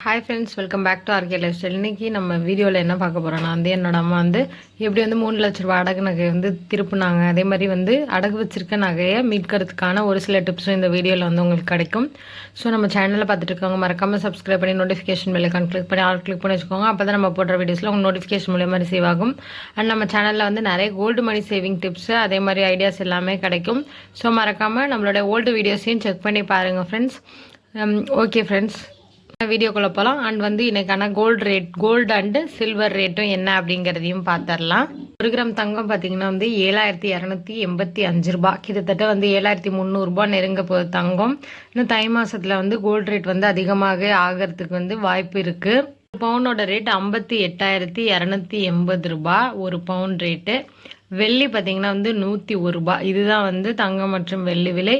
Hi friends welcome back to RK lifestyle இன்றைக்கி நம்ம வீடியோவில் என்ன பார்க்க போகிறோம்னா வந்து என்னோட அம்மா வந்து எப்படி வந்து மூணு லட்ச ரூபா அடகு நகையை வந்து திருப்புனாங்க. அதே மாதிரி வந்து அடகு வச்சிருக்க நகையை மீட்கிறதுக்கான ஒரு சில டிப்ஸும் இந்த வீடியோவில் வந்து உங்களுக்கு கிடைக்கும். ஸோ நம்ம சேனலில் பார்த்துட்டு இருக்கவங்க மறக்காமல் சப்ஸ்கிரைப் பண்ணி நோட்டிஃபிகேஷன் பெல்லைக்கான் கிளிக் பண்ணி ஆல் கிளிக் பண்ணி வச்சுக்கோங்க. அப்போ தான் நம்ம போடுற வீடியோஸில் உங்கள் நோட்டிஃபிகேஷன் மூலியமாக ரிசீவ் ஆகும். அண்ட் நம்ம சேனலில் வந்து நிறைய கோல்டு மணி சேவிங் டிப்ஸு அதே மாதிரி ஐடியாஸ் எல்லாமே கிடைக்கும். ஸோ மறக்காமல் நம்மளோட ஓல்டு வீடியோஸையும் செக் பண்ணி பாருங்கள் ஃப்ரெண்ட்ஸ் ஓகே ஃப்ரெண்ட்ஸ் வீடியோக்குள்ளே போகலாம் அண்ட் வந்து இன்னைக்கான gold rate gold and silver ரேட்டும் என்ன அப்படிங்கிறதையும் பார்த்துடலாம் ஒரு கிராம் தங்கம் பார்த்தீங்கன்னா வந்து ஏழாயிரத்தி இரநூத்தி எண்பத்தி அஞ்சு ரூபா. கிட்டத்தட்ட வந்து ஏழாயிரத்தி முந்நூறுரூபா நெருங்க போகுது தங்கம். இன்னும் தை மாதத்தில் வந்து கோல்டு ரேட் வந்து அதிகமாக ஆகிறதுக்கு வந்து வாய்ப்பு இருக்குது பவுனோட ரேட் ஐம்பத்தி எட்டாயிரத்தி இரநூத்தி எண்பது ரூபா. ஒரு பவுன் ரேட்டு வெள்ளி பார்த்தீங்கன்னா வந்து நூற்றி ஒரு ரூபா. இதுதான் வந்து தங்கம் மற்றும் வெள்ளி விலை.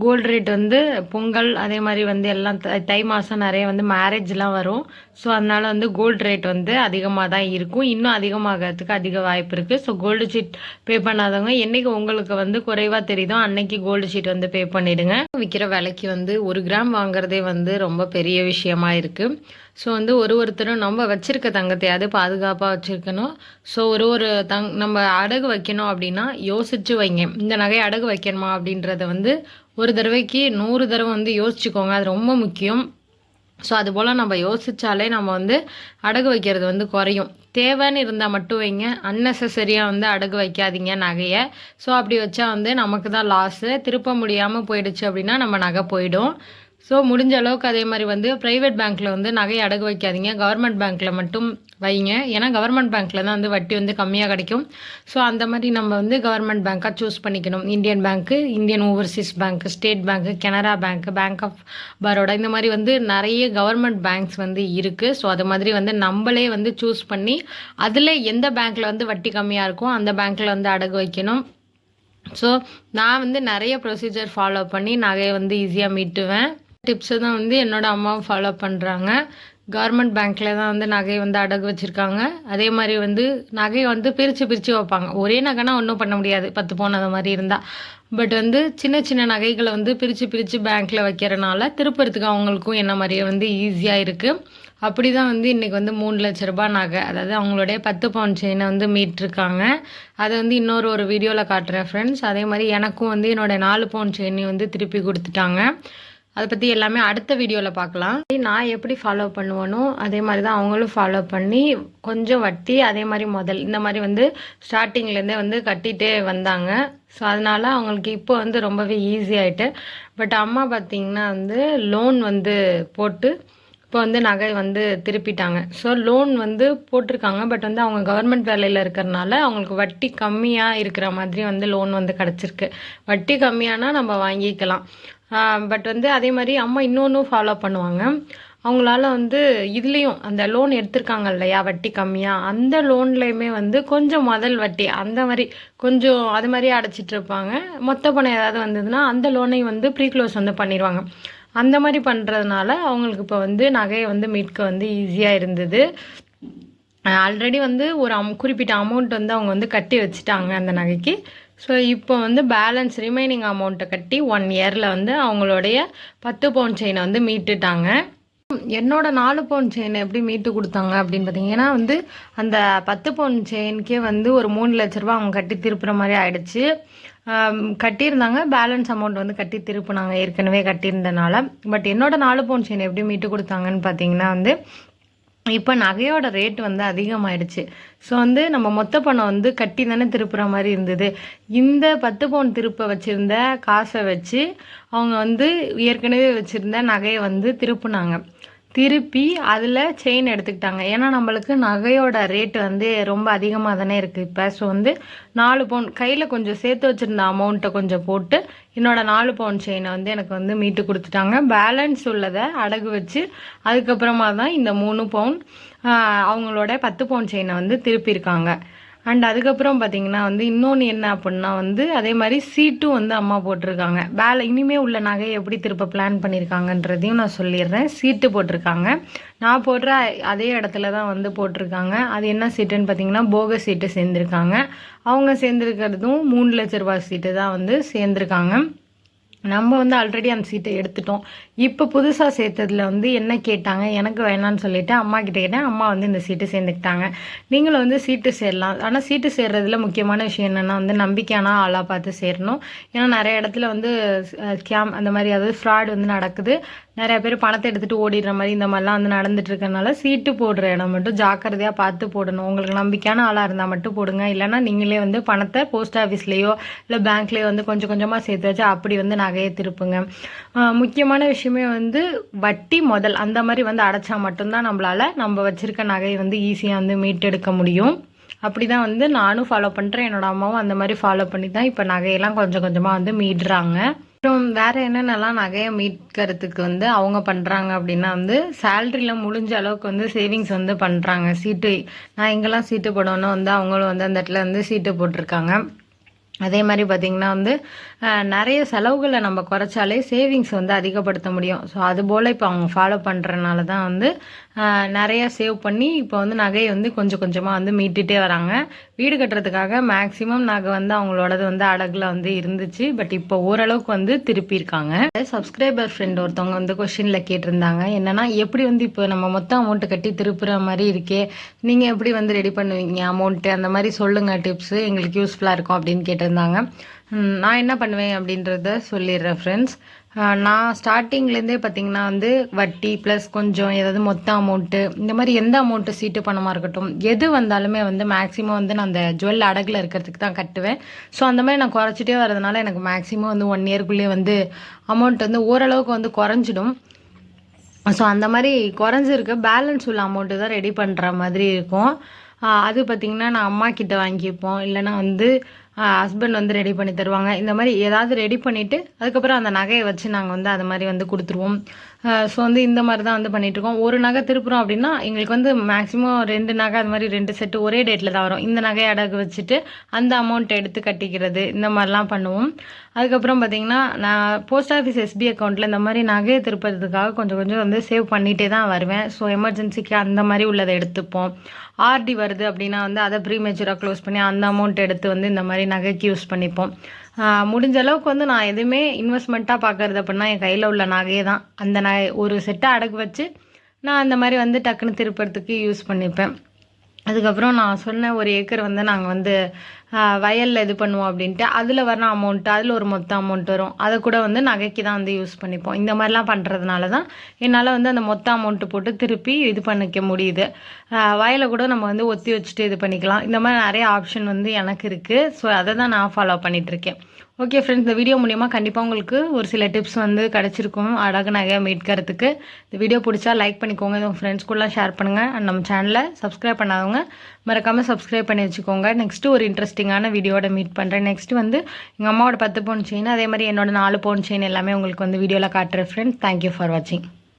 கோல்டு ரேட் வந்து பொங்கல் அதே மாதிரி வந்து எல்லாம் தை- தை மாதம் நிறைய வந்து மேரேஜ்லாம் வரும். ஸோ அதனால் வந்து கோல்டு ரேட் வந்து அதிகமாக தான் இருக்கும். இன்னும் அதிகமாகிறதுக்கு அதிக வாய்ப்பு இருக்குது ஸோ கோல்டு ஷீட் பே பண்ணாதவங்க என்னைக்கு உங்களுக்கு வந்து குறைவாக தெரியுதோ அன்னைக்கு கோல்டு ஷீட் வந்து பே பண்ணிவிடுங்க விற்கிற விலைக்கு வந்து ஒரு கிராம் வாங்குறதே வந்து ரொம்ப பெரிய விஷயமா இருக்குது ஸோ வந்து ஒரு ஒருத்தரும் நம்ம வச்சுருக்க தங்கத்தையாவது பாதுகாப்பாக வச்சுருக்கணும். ஸோ ஒரு ஒரு தங் நம்ம அடகு வைக்கணும் அப்படின்னா யோசிச்சு வைங்க. இந்த நகை அடகு வைக்கணுமா அப்படின்றத வந்து ஒரு தடவைக்கு நூறு தடவை வந்து யோசிச்சுக்கோங்க அது ரொம்ப முக்கியம். ஸோ அதுபோல் நம்ம யோசித்தாலே நம்ம வந்து அடகு வைக்கிறது வந்து குறையும். தேவைன்னு இருந்தால் மட்டும் வைங்க அன்னெசரியாக வந்து அடகு வைக்காதீங்க நகையை. ஸோ அப்படி வச்சா வந்து நமக்கு தான் லாஸு திருப்ப முடியாமல் போயிடுச்சு அப்படின்னா நம்ம நகை போயிடும். ஸோ முடிஞ்ச அளவுக்கு அதே மாதிரி வந்து ப்ரைவேட் பேங்க்கில் வந்து நகையை அடகு வைக்காதீங்க. கவர்மெண்ட் பேங்க்கில் மட்டும் வைங்க. ஏன்னா கவர்மெண்ட் பேங்க்கில் தான் வந்து வட்டி வந்து கம்மியாக கிடைக்கும். ஸோ அந்த மாதிரி நம்ம வந்து கவர்மெண்ட் பேங்க்காக சூஸ் பண்ணிக்கணும். Indian bank Indian overseas bank state bank Canara bank bank of Baroda இந்த மாதிரி வந்து நிறைய கவர்மெண்ட் பேங்க்ஸ் வந்து இருக்குது ஸோ அது மாதிரி வந்து நம்மளே வந்து சூஸ் பண்ணி அதில் எந்த பேங்க்கில் வந்து வட்டி கம்மியாக இருக்கோ அந்த பேங்க்கில் வந்து அடகு வைக்கணும். ஸோ நான் வந்து நிறைய ப்ரொசீஜர் ஃபாலோ பண்ணி நகையை வந்து ஈஸியாக மீட்டுவேன். டிப்ஸை தான் வந்து என்னோட அம்மாவும் ஃபாலோ பண்ணுறாங்க கவர்மெண்ட் பேங்க்கில் தான் வந்து நகையை வந்து அடகு வச்சுருக்காங்க. அதே மாதிரி வந்து நகையை வந்து பிரித்து பிரித்து வைப்பாங்க. ஒரே நகைனா ஒன்றும் பண்ண முடியாது. பத்து பவுன் அது மாதிரி இருந்தால் பட் வந்து சின்ன சின்ன நகைகளை வந்து பிரித்து பிரித்து பேங்க்கில் வைக்கிறனால திருப்பறதுக்கு அவங்களுக்கும் என்ன மாதிரியே வந்து ஈஸியாக இருக்குது அப்படி தான் வந்து இன்றைக்கி வந்து மூணு லட்ச ரூபா நகை அதாவது அவங்களுடைய பத்து பவுன் செயினை வந்து மீட்டிருக்காங்க. அதை வந்து இன்னொரு ஒரு வீடியோவில் காட்டுறேன் ஃப்ரெண்ட்ஸ் அதே மாதிரி எனக்கும் வந்து என்னோட நாலு பவுன் செயினையும் வந்து திருப்பி கொடுத்துட்டாங்க. அதை பற்றி எல்லாமே அடுத்த வீடியோவில் பார்க்கலாம் நான் எப்படி ஃபாலோ பண்ணுவேனோ அதே மாதிரி தான் அவங்களும் ஃபாலோ பண்ணி கொஞ்சம் வட்டி அதே மாதிரி முதல் இந்த மாதிரி வந்து ஸ்டார்டிங்லேருந்தே வந்து கட்டிகிட்டே வந்தாங்க. ஸோ அதனால் அவங்களுக்கு இப்போ வந்து ரொம்பவே ஈஸி ஆகிட்டு பட் அம்மா பார்த்திங்கன்னா வந்து லோன் வந்து போட்டு இப்போ வந்து நகை வந்து திருப்பிட்டாங்க. ஸோ லோன் வந்து போட்டிருக்காங்க பட் வந்து அவங்க கவர்மெண்ட் வேலையில் இருக்கிறனால அவங்களுக்கு வட்டி கம்மியாக இருக்கிற மாதிரி வந்து லோன் வந்து கிடச்சிருக்கு. வட்டி கம்மியானால் நம்ம வாங்கிக்கலாம். பட் வந்து அதே மாதிரி அம்மா இன்னொன்றும் ஃபாலோ பண்ணுவாங்க. அவங்களால வந்து இதுலேயும் அந்த லோன் எடுத்திருக்காங்க இல்லையா வட்டி கம்மியாக அந்த லோன்லேயுமே வந்து கொஞ்சம் முதல் வட்டி அந்த மாதிரி கொஞ்சம் அது மாதிரியே அடைச்சிட்டு இருப்பாங்க. மொத்த பணம் ஏதாவது வந்ததுன்னா அந்த லோனையும் வந்து ப்ரீ க்ளோஸ் வந்து பண்ணிடுவாங்க அந்த மாதிரி பண்ணுறதுனால அவங்களுக்கு இப்போ வந்து நகையை வந்து மீட்க வந்து ஈஸியாக இருந்தது. ஆல்ரெடி வந்து ஒரு அம் குறிப்பிட்ட அமௌண்ட் வந்து அவங்க வந்து கட்டி வச்சுட்டாங்க அந்த நகைக்கு. ஸோ இப்போ வந்து பேலன்ஸ் ரிமைனிங் அமௌண்ட்டை கட்டி ஒன் இயரில் வந்து அவங்களுடைய பத்து பவுன் செயினை வந்து மீட்டுட்டாங்க. என்னோட நாலு பவுன் செயின் எப்படி மீட்டு கொடுத்தாங்க அப்படின்னு பார்த்தீங்கன்னா வந்து அந்த பத்து பவுன் செயின்க்கே வந்து ஒரு மூணு லட்ச ரூபா அவங்க கட்டி திருப்புற மாதிரி ஆயிடுச்சு. கட்டியிருந்தாங்க பேலன்ஸ் அமௌண்ட் வந்து கட்டி திருப்பினாங்க ஏற்கனவே கட்டியிருந்தனால. பட் என்னோட நாலு பவுன் செயின் எப்படி மீட்டு கொடுத்தாங்கன்னு பார்த்தீங்கன்னா வந்து இப்போ நகையோட ரேட் வந்து அதிகமாயிடுச்சு. ஸோ வந்து நம்ம மொத்த பணம் வந்து கட்டி தானே திருப்புற மாதிரி இருந்தது. இந்த பத்து பவுன் திருப்ப வச்சுருந்த காசை வச்சு அவங்க வந்து ஏற்கனவே வச்சுருந்த நகையை வந்து திருப்புனாங்க. திருப்பி அதில் செயின் எடுத்துக்கிட்டாங்க. ஏன்னா நம்மளுக்கு நகையோட ரேட்டு வந்து ரொம்ப அதிகமாக தானே இருக்குது இப்போ. ஸோ வந்து நாலு பவுன் கையில் கொஞ்சம் சேர்த்து வச்சுருந்த அமௌண்ட்டை கொஞ்சம் போட்டு என்னோடய நாலு பவுன் செயினை வந்து எனக்கு வந்து மீட்டு கொடுத்துட்டாங்க. பேலன்ஸ் உள்ளதை அடகு வச்சு அதுக்கப்புறமா தான் இந்த மூணு பவுன் அவங்களோட பத்து பவுன் செயினை வந்து திருப்பியிருக்காங்க. அண்ட் அதுக்கப்புறம் பார்த்தீங்கன்னா வந்து இன்னொன்று என்ன அப்படின்னா வந்து அதே மாதிரி சீட்டும் வந்து அம்மா போட்டிருக்காங்க. வேலை இனிமே உள்ள நகையை எப்படி திருப்ப பிளான் பண்ணியிருக்காங்கன்றதையும் நான் சொல்லிடுறேன். சீட்டு போட்டிருக்காங்க. நான் போடுற அதே இடத்துல தான் வந்து போட்டிருக்காங்க. அது என்ன சீட்டுன்னு பார்த்தீங்கன்னா போக சீட்டு சேர்ந்துருக்காங்க. அவங்க சேர்ந்துருக்கிறதும் மூணு லட்ச ரூபாய் சீட்டு தான் வந்து சேர்ந்துருக்காங்க. நம்ம வந்து ஆல்ரெடி அந்த சீட்டை எடுத்துட்டோம். இப்போ புதுசாக சேர்த்ததில் வந்து என்ன கேட்டாங்க? எனக்கு வேணான்னு சொல்லிட்டு அம்மா கிட்ட கேட்டேன். அம்மா வந்து இந்த சீட்டு சேர்ந்துக்கிட்டாங்க. நீங்களும் வந்து சீட்டு சேரலாம். ஆனால் சீட்டு சேர்றதுல முக்கியமான விஷயம் என்னென்னா வந்து நம்பிக்கையான ஆளாக பார்த்து சேரணும். ஏன்னா நிறைய இடத்துல வந்து ஸ்கேம் அந்த மாதிரி அதாவது ஃப்ராட் வந்து நடக்குது. நிறைய பேர் பணத்தை எடுத்துகிட்டு ஓடிடுற மாதிரி இந்த மாதிரிலாம் வந்து நடந்துட்டு இருக்கனால சீட்டு போடுற இடம் மட்டும் ஜாக்கிரதையாக பார்த்து போடணும். உங்களுக்கு நம்பிக்கையான ஆளாக இருந்தால் மட்டும் போடுங்க. இல்லைன்னா நீங்களே வந்து பணத்தை போஸ்ட் ஆஃபீஸ்லேயோ இல்லை பேங்க்லேயோ வந்து கொஞ்சம் கொஞ்சமாக சேர்த்து வச்சு அப்படி வந்து நகையை திருப்புங்க. முக்கியமான விஷயமே வந்து வட்டி முதல் அந்த மாதிரி வந்து அடைச்சா மட்டும்தான் நம்மளால் நம்ம வச்சுருக்க நகையை வந்து ஈஸியாக வந்து மீட்டெடுக்க முடியும். அப்படி தான் வந்து நானும் ஃபாலோ பண்ணுறேன் என்னோடய அம்மாவும் அந்த மாதிரி ஃபாலோ பண்ணி தான் இப்போ நகையெல்லாம் கொஞ்சம் கொஞ்சமாக வந்து மீடுறாங்க அப்புறம் வேறு என்னென்னலாம் நகையை மீட்கிறதுக்கு வந்து அவங்க பண்ணுறாங்க அப்படின்னா வந்து சேல்ரியில் முடிஞ்ச அளவுக்கு வந்து சேவிங்ஸ் வந்து பண்ணுறாங்க சீட்டு நான் எங்கெல்லாம் சீட்டு போடணும்னா வந்து அவங்களும் வந்து அந்த இடத்துல வந்து சீட்டு போட்டிருக்காங்க. அதே மாதிரி பார்த்திங்கன்னா வந்து நிறைய செலவுகளை நம்ம குறைச்சாலே சேவிங்ஸ் வந்து அதிகப்படுத்த முடியும். ஸோ அதுபோல் இப்போ அவங்க ஃபாலோ பண்ணுறனால தான் வந்து நிறைய சேவ் பண்ணி இப்போ வந்து நகையை வந்து கொஞ்சம் கொஞ்சமாக வந்து மீட்டுகிட்டே வராங்க. வீடு கட்டுறதுக்காக மேக்ஸிமம் நகை வந்து அவங்களோடது வந்து அடகுல வந்து இருந்துச்சு. பட் இப்போ ஓரளவுக்கு வந்து திருப்பியிருக்காங்க சப்ஸ்கிரைபர் ஃப்ரெண்ட் ஒருத்தவங்க வந்து கொஷினில் கேட்டிருந்தாங்க. என்னென்னா எப்படி வந்து இப்போ நம்ம மொத்தம் அமௌண்ட்டு கட்டி திருப்புற மாதிரி இருக்கே? நீங்கள் எப்படி வந்து ரெடி பண்ணுவீங்க? அமௌண்ட்டு அந்த மாதிரி சொல்லுங்கள் டிப்ஸு எங்களுக்கு யூஸ்ஃபுல்லாக இருக்கும் அப்படின்னு கேட்டிருந்தாங்க. நான் என்ன பண்ணுவேன் அப்படின்றத சொல்லிடுறேன் ஃப்ரெண்ட்ஸ் நான் ஸ்டார்டிங்லேருந்தே பார்த்தீங்கன்னா வந்து வட்டி ப்ளஸ் கொஞ்சம் ஏதாவது மொத்த அமௌண்ட்டு இந்த மாதிரி எந்த அமௌண்ட்டு சீட்டு பணமாக இருக்கட்டும் எது வந்தாலுமே வந்து மேக்ஸிமம் வந்து நான் அந்த ஜுவல் அடகில் இருக்கிறதுக்கு தான் கட்டுவேன். ஸோ அந்த மாதிரி நான் குறைச்சிட்டே வரதுனால எனக்கு மேக்ஸிமம் வந்து ஒன் இயர்க்குள்ளேயே வந்து அமௌண்ட் வந்து ஓரளவுக்கு வந்து குறைஞ்சிடும். ஸோ அந்த மாதிரி குறைஞ்சிருக்கு. பேலன்ஸ் உள்ள அமௌண்ட்டு தான் ரெடி பண்ணுற மாதிரி இருக்கும். அது பார்த்திங்கன்னா நான் அம்மா கிட்ட வாங்கிப்போம். இல்லைனா வந்து ஹஸ்பண்ட் வந்து ரெடி பண்ணி தருவாங்க. இந்த மாதிரி ஏதாவது ரெடி பண்ணிவிட்டு அதுக்கப்புறம் அந்த நகையை வச்சு நாங்கள் வந்து அது மாதிரி வந்து கொடுத்துருவோம். ஸோ வந்து இந்த மாதிரி தான் வந்து பண்ணிகிட்ருக்கோம் ஒரு நகை திருப்புறோம் அப்படின்னா எங்களுக்கு வந்து மேக்ஸிமம் ரெண்டு நகை அது மாதிரி ரெண்டு செட்டு ஒரே டேட்டில் தான் வரும். இந்த நகையை அடகு வச்சுட்டு அந்த அமௌண்ட் எடுத்து கட்டிக்கிறது இந்த மாதிரிலாம் பண்ணுவோம். அதுக்கப்புறம் பார்த்திங்கன்னா நான் போஸ்ட் ஆஃபீஸ் எஸ்பி அக்கௌண்ட்டில் இந்த மாதிரி நகையை திருப்புறதுக்காக கொஞ்சம் கொஞ்சம் வந்து சேவ் பண்ணிகிட்டே தான் வருவேன். ஸோ எமர்ஜென்சிக்கு அந்த மாதிரி உள்ளதை எடுத்துப்போம். ஆர்டி வருது அப்படின்னா வந்து அதை ப்ரீமேச்சராக க்ளோஸ் பண்ணி அந்த அமௌண்ட் எடுத்து வந்து இந்த மாதிரி நகைக்கு யூஸ் பண்ணிப்போம். முடிஞ்ச அளவுக்கு வந்து நான் எதுவுமே இன்வெஸ்ட்மெண்ட்டாக பார்க்குறது அப்படின்னா என் கையில் உள்ள நகையை தான். அந்த நகை ஒரு செட்டை அடகு வச்சு நான் அந்த மாதிரி வந்து டக்குன்னு திருப்பறதுக்கு யூஸ் பண்ணிப்பேன். அதுக்கப்புறம் நான் சொன்ன ஒரு ஏக்கர் வந்து நாங்கள் வந்து வயலில் இது பண்ணுவோம் அப்படின்ட்டு. அதில் வர அமௌண்ட்டு அதில் ஒரு மொத்த அமௌண்ட் வரும். அதை கூட வந்து நகைக்கு தான் வந்து யூஸ் பண்ணிப்போம். இந்த மாதிரிலாம் பண்ணுறதுனால தான் என்னால் வந்து அந்த மொத்த அமௌண்ட்டு போட்டு திருப்பி இது பண்ணிக்க முடியுது. வயலை கூட நம்ம வந்து ஒத்தி வச்சுட்டு இது பண்ணிக்கலாம். இந்த மாதிரி நிறைய ஆப்ஷன் வந்து எனக்கு இருக்குது ஸோ அதை தான் நான் ஃபாலோ பண்ணிகிட்ருக்கேன் ஓகே ஃப்ரெண்ட்ஸ் இந்த வீடியோ மூலிமா கண்டிப்பாக உங்களுக்கு ஒரு சில டிப்ஸ் வந்து கிடச்சிருக்கும். அழகு நகையாக மீட்கிறதுக்கு. இந்த வீடியோ பிடிச்சா லைக் பண்ணிக்கோங்க. உங்கள் ஃப்ரெண்ட்ஸ் கூடலாம் ஷேர் பண்ணுங்கள் அண்ட் நம்ம சேனலை சப்ஸ்கிரைப் பண்ணாதவங்க மறக்காமல் சப்ஸ்கிரைப் பண்ணி வச்சுக்கோங்க. நெக்ஸ்ட்டு ஒரு இன்ட்ரெஸ்ட் இன்ட்ரெஸ்டிங்கான வீடியோட மீட் பண்ணுறேன் நெக்ஸ்ட் வந்து எங்கள் அம்மாவோட பத்து பவுன் செயின் அதே மாதிரி என்னோட நாலு பவுன் செயின் எல்லாமே உங்களுக்கு வந்து வீடியோவில் காட்டுறேன் ஃப்ரெண்ட்ஸ் தேங்க்யூ ஃபார் வாட்சிங்